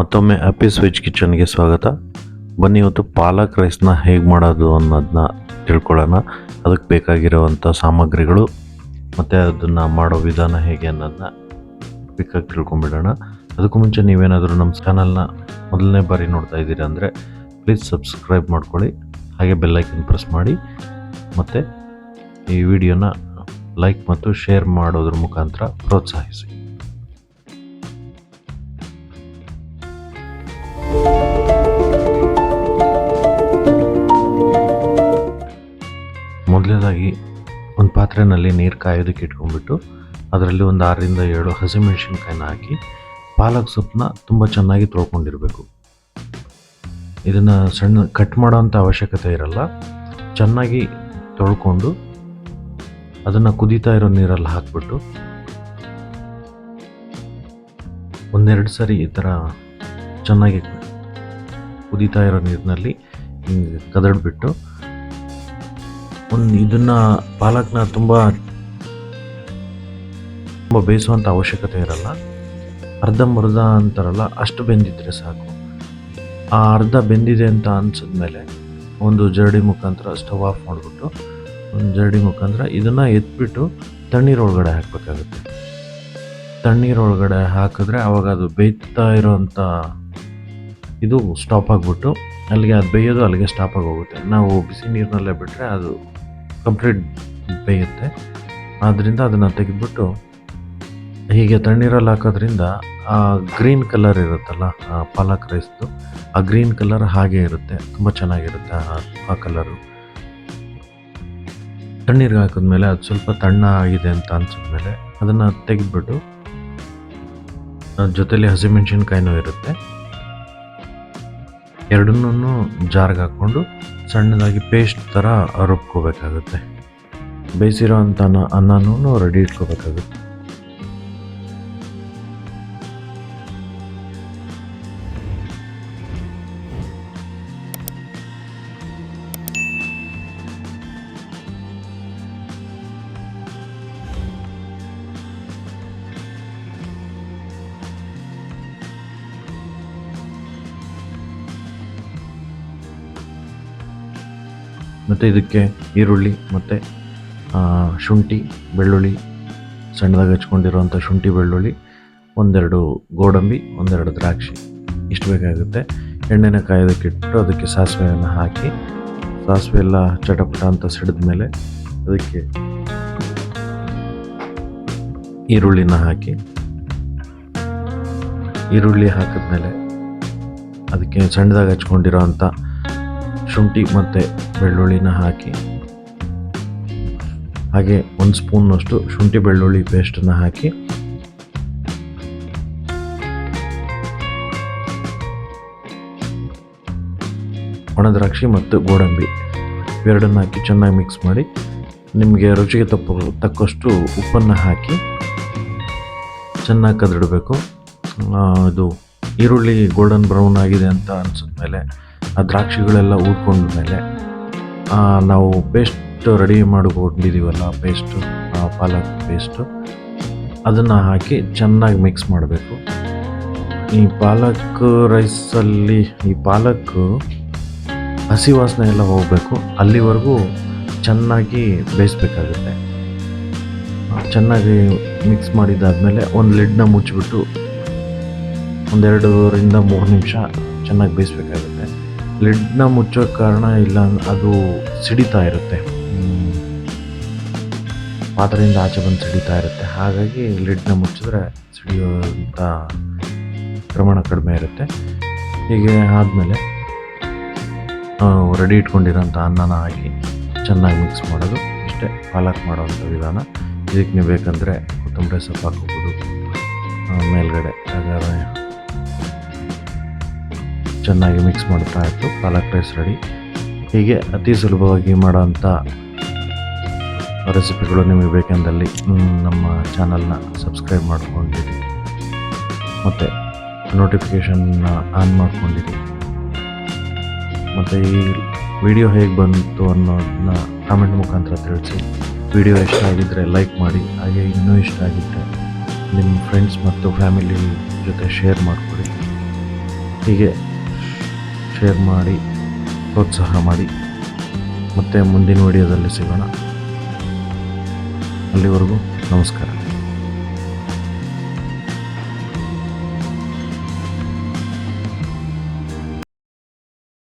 ಮತ್ತೊಮ್ಮೆ ಅಪ್ಪಿ ಸ್ವಿಚ್ ಕಿಚನ್ಗೆ ಸ್ವಾಗತ. ಬನ್ನಿ, ಇವತ್ತು ಪಾಲಕ್ ರೈಸ್ನ ಹೇಗೆ ಮಾಡೋದು ಅನ್ನೋದನ್ನ ತಿಳ್ಕೊಳ್ಳೋಣ. ಅದಕ್ಕೆ ಬೇಕಾಗಿರುವಂಥ ಸಾಮಗ್ರಿಗಳು ಮತ್ತು ಅದನ್ನು ಮಾಡೋ ವಿಧಾನ ಹೇಗೆ ಅನ್ನೋದನ್ನ ಕ್ವಿಕ್ಕಾಗಿ ತಿಳ್ಕೊಂಬಿಡೋಣ. ಅದಕ್ಕೂ ಮುಂಚೆ ನೀವೇನಾದರೂ ನಮ್ಮ ಚಾನಲ್ನ ಮೊದಲನೇ ಬಾರಿ ನೋಡ್ತಾ ಇದ್ದೀರಾ ಅಂದರೆ ಪ್ಲೀಸ್ ಸಬ್ಸ್ಕ್ರೈಬ್ ಮಾಡ್ಕೊಳ್ಳಿ. ಹಾಗೆ ಬೆಲ್ಲೈಕನ್ ಪ್ರೆಸ್ ಮಾಡಿ. ಮತ್ತು ಈ ವಿಡಿಯೋನ ಲೈಕ್ ಮತ್ತು ಶೇರ್ ಮಾಡೋದ್ರ ಮುಖಾಂತರ ಪ್ರೋತ್ಸಾಹಿಸಿ. ಮೊದಲನೇದಾಗಿ ಒಂದು ಪಾತ್ರೆಯಲ್ಲಿ ನೀರು ಕಾಯೋದಕ್ಕೆ ಇಟ್ಕೊಂಡ್ಬಿಟ್ಟು ಅದರಲ್ಲಿ ಒಂದು ಆರರಿಂದ ಏಳು ಹಸಿಮೆಣಸಿನ್ಕಾಯಿನ ಹಾಕಿ ಪಾಲಕ್ ಸೊಪ್ಪನ್ನ ತುಂಬ ಚೆನ್ನಾಗಿ ತೊಳ್ಕೊಂಡಿರಬೇಕು. ಇದನ್ನು ಸಣ್ಣ ಕಟ್ ಮಾಡೋವಂಥ ಅವಶ್ಯಕತೆ ಇರಲ್ಲ. ಚೆನ್ನಾಗಿ ತೊಳ್ಕೊಂಡು ಅದನ್ನು ಕುದೀತಾ ಇರೋ ನೀರಲ್ಲಿ ಹಾಕ್ಬಿಟ್ಟು ಒಂದೆರಡು ಸರಿ ಈ ಥರ ಚೆನ್ನಾಗಿ ಕುದೀತಾ ಇರೋ ನೀರಿನಲ್ಲಿ ಹಿಂಗೆ ಕದಡ್ಬಿಟ್ಟು ಒಂದು ಇದನ್ನ ಪಾಲಕ್ನ ತುಂಬ ತುಂಬ ಬೇಯಿಸುವಂಥ ಅವಶ್ಯಕತೆ ಇರಲ್ಲ. ಅರ್ಧಂಬರ್ಧ ಅಂತಾರಲ್ಲ, ಅಷ್ಟು ಬೆಂದಿದ್ರೆ ಸಾಕು. ಆ ಅರ್ಧ ಬೆಂದಿದೆ ಅಂತ ಅನ್ಸಿದ್ಮೇಲೆ ಒಂದು ಜರಡಿ ಮುಖಾಂತರ ಸ್ಟವ್ ಆಫ್ ಮಾಡಿಬಿಟ್ಟು ಒಂದು ಜರಡಿ ಮುಖಾಂತರ ಇದನ್ನು ಎತ್ಬಿಟ್ಟು ತಣ್ಣೀರೊಳಗಡೆ ಹಾಕಬೇಕಾಗುತ್ತೆ. ತಣ್ಣೀರೊಳಗಡೆ ಹಾಕಿದ್ರೆ ಆವಾಗ ಅದು ಬೇಯ್ತಾ ಇರೋವಂಥ ಇದು ಸ್ಟಾಪ್ ಆಗಿಬಿಟ್ಟು, ಅಲ್ಲಿಗೆ ಅದು ಬೇಯೋದು ಅಲ್ಲಿಗೆ ಸ್ಟಾಪ್ ಆಗೋಗುತ್ತೆ. ನಾವು ಬಿಸಿ ನೀರಿನಲ್ಲೇ ಬಿಟ್ಟರೆ ಅದು ಕಂಪ್ಲೀಟ್ ಬೇಯುತ್ತೆ. ಆದ್ದರಿಂದ ಅದನ್ನು ತೆಗೆದ್ಬಿಟ್ಟು ಹೀಗೆ ತಣ್ಣೀರಲ್ಲಿ ಹಾಕೋದ್ರಿಂದ ಆ ಗ್ರೀನ್ ಕಲರ್ ಇರುತ್ತಲ್ಲ ಪಾಲಕ್ ರೈಸ್ದು, ಆ ಗ್ರೀನ್ ಕಲರ್ ಹಾಗೆ ಇರುತ್ತೆ. ತುಂಬ ಚೆನ್ನಾಗಿರುತ್ತೆ ಆ- ಕಲರು. ತಣ್ಣೀರಿಗೆ ಹಾಕಿದ್ಮೇಲೆ ಅದು ಸ್ವಲ್ಪ ತಣ್ಣ ಆಗಿದೆ ಅಂತ ಅನ್ಸಿದ್ಮೇಲೆ ಅದನ್ನು ತೆಗೆದ್ಬಿಟ್ಟು ಜೊತೆಲಿ ಹಸಿಮೆಣಸಿನ್ಕಾಯಿನೂ ಇರುತ್ತೆ. ಎರಡನ್ನೂ ಜಾರ್ಗೆ ಹಾಕ್ಕೊಂಡು ಸಣ್ಣದಾಗಿ ಪೇಸ್ಟ್ ಥರ ರುಬ್ಕೋಬೇಕಾಗುತ್ತೆ. ಬೇಯಿಸಿರೋ ಅಂಥ ಅನ್ನನೂ ರೆಡಿ ಇಟ್ಕೋಬೇಕಾಗುತ್ತೆ. ಮತ್ತು ಇದಕ್ಕೆ ಈರುಳ್ಳಿ, ಮತ್ತು ಶುಂಠಿ, ಬೆಳ್ಳುಳ್ಳಿ, ಸಣ್ಣದಾಗಿ ಹಚ್ಕೊಂಡಿರುವಂಥ ಶುಂಠಿ, ಬೆಳ್ಳುಳ್ಳಿ, ಒಂದೆರಡು ಗೋಡಂಬಿ, ಒಂದೆರಡು ದ್ರಾಕ್ಷಿ. ಇಷ್ಟು ಬೇಕಾಗುತ್ತೆ. ಎಣ್ಣೆನ ಕಾಯೋದಕ್ಕಿಟ್ಟು ಅದಕ್ಕೆ ಸಾಸಿವೆಯನ್ನು ಹಾಕಿ, ಸಾಸಿವೆ ಎಲ್ಲ ಚಟಪಟ ಅಂತ ಸಿಡಿದ ಮೇಲೆ ಅದಕ್ಕೆ ಈರುಳ್ಳಿನ ಹಾಕಿ, ಈರುಳ್ಳಿ ಹಾಕಿದ್ಮೇಲೆ ಅದಕ್ಕೆ ಸಣ್ಣದಾಗಿ ಹಚ್ಕೊಂಡಿರೋ ಅಂಥ ಶುಂಠಿ ಮತ್ತು ಬೆಳ್ಳುಳ್ಳಿನ ಹಾಕಿ. ಹಾಗೆ ಒಂದು ಸ್ಪೂನ್ನಷ್ಟು ಶುಂಠಿ ಬೆಳ್ಳುಳ್ಳಿ ಪೇಸ್ಟನ್ನು ಹಾಕಿ. ಒಣದ್ರಾಕ್ಷಿ ಮತ್ತು ಗೋಡಂಬಿ ಇವೆರಡನ್ನು ಹಾಕಿ ಚೆನ್ನಾಗಿ ಮಿಕ್ಸ್ ಮಾಡಿ. ನಿಮಗೆ ರುಚಿಗೆ ತಪ್ಪ ತಕ್ಕಷ್ಟು ಉಪ್ಪನ್ನು ಹಾಕಿ ಚೆನ್ನಾಗಿ ಕದಿಡಬೇಕು ಇದು ಈರುಳ್ಳಿ ಗೋಲ್ಡನ್ ಬ್ರೌನ್ ಆಗಿದೆ ಅಂತ ಅನ್ಸಿದ್ಮೇಲೆ ಆ ದ್ರಾಕ್ಷಿಗಳೆಲ್ಲ ಊದ್ಕೊಂಡ ಮೇಲೆ ನಾವು ಪೇಸ್ಟ್ ರೆಡಿ ಮಾಡಿಕೊಂಡಿದ್ದೀವಲ್ಲ ಪೇಸ್ಟು ಪಾಲಕ್ ಪೇಸ್ಟು ಅದನ್ನು ಹಾಕಿ ಚೆನ್ನಾಗಿ ಮಿಕ್ಸ್ ಮಾಡಬೇಕು. ಈ ಪಾಲಕ್ ರೈಸಲ್ಲಿ ಈ ಪಾಲಕ್ ಹಸಿ ವಾಸನೆ ಎಲ್ಲ ಹೋಗಬೇಕು. ಅಲ್ಲಿವರೆಗೂ ಚೆನ್ನಾಗಿ ಬೇಯಿಸ್ಬೇಕಾಗುತ್ತೆ. ಚೆನ್ನಾಗಿ ಮಿಕ್ಸ್ ಮಾಡಿದ್ದಾದಮೇಲೆ ಒಂದು ಲಿಡ್ನ ಮುಚ್ಚಿಬಿಟ್ಟು ಒಂದೆರಡರಿಂದ ಮೂರು ನಿಮಿಷ ಚೆನ್ನಾಗಿ ಬೇಯಿಸ್ಬೇಕಾಗುತ್ತೆ. ಲಿಡ್ನ ಮುಚ್ಚೋ ಕಾರಣ ಇಲ್ಲ ಅದು ಸಿಡಿತಾ ಇರುತ್ತೆ. ಪಾತ್ರದಿಂದ ಆಚೆ ಬಂದು ಸಿಡಿತಾ ಇರುತ್ತೆ. ಹಾಗಾಗಿ ಲಿಡ್ನ ಮುಚ್ಚಿದ್ರೆ ಸಿಡಿಯೋಂಥ ಪ್ರಮಾಣ ಕಡಿಮೆ ಇರುತ್ತೆ. ಹೀಗೆ ಆದಮೇಲೆ ರೆಡಿ ಇಟ್ಕೊಂಡಿರೋಂಥ ಅನ್ನನ ಹಾಕಿ ಚೆನ್ನಾಗಿ ಮಿಕ್ಸ್ ಮಾಡೋದು. ಇಷ್ಟೇ ಪಾಲಕ್ ಮಾಡೋವಂಥ ವಿಧಾನ. ಇದಕ್ಕೆ ನೀವು ಬೇಕಂದರೆ ಕೊತ್ತಂಬರಿ ಸೊಪ್ಪು ಹಾಕೋಬೋದು ಮೇಲ್ಗಡೆ. ಹಾಗಾದ್ರೆ ಚೆನ್ನಾಗಿ ಮಿಕ್ಸ್ ಮಾಡ್ತಾ ಇತ್ತು ಪಾಲಕ್ ರೈಸ್ ರೆಡಿ ಹೀಗೆ ಅತಿ ಸುಲಭವಾಗಿ ಮಾಡೋಂಥ ರೆಸಿಪಿಗಳು ನಿಮಗೆ ಬೇಕೆಂದಲ್ಲಿ ನಮ್ಮ ಚಾನಲ್ನ ಸಬ್ಸ್ಕ್ರೈಬ್ ಮಾಡ್ಕೊಂಡಿರಿ. ಮತ್ತು ನೋಟಿಫಿಕೇಷನ್ನ ಆನ್ ಮಾಡ್ಕೊಂಡಿರಿ. ಮತ್ತು ಈ ವಿಡಿಯೋ ಹೇಗೆ ಬಂತು ಅನ್ನೋದನ್ನ ಕಾಮೆಂಟ್ ಮುಖಾಂತರ ತಿಳಿಸಿ. ವಿಡಿಯೋ ಇಷ್ಟ ಆಗಿದ್ದರೆ ಲೈಕ್ ಮಾಡಿ, ಹಾಗೆ ಇನ್ನೂ ಇಷ್ಟ ಆಗಿದ್ದರೆ ನಿಮ್ಮ ಫ್ರೆಂಡ್ಸ್ ಮತ್ತು ಫ್ಯಾಮಿಲಿ ಜೊತೆ ಶೇರ್ ಮಾಡಿಕೊಡಿ. ಹೀಗೆ ಶೇರ್ ಮಾಡಿ ಪ್ರೋತ್ಸಾಹ ಮಾಡಿ. ಮತ್ತೆ ಮುಂದಿನ ವಿಡಿಯೋದಲ್ಲಿ ಸಿಗೋಣ. ಅಲ್ಲಿವರೆಗೂ ನಮಸ್ಕಾರ.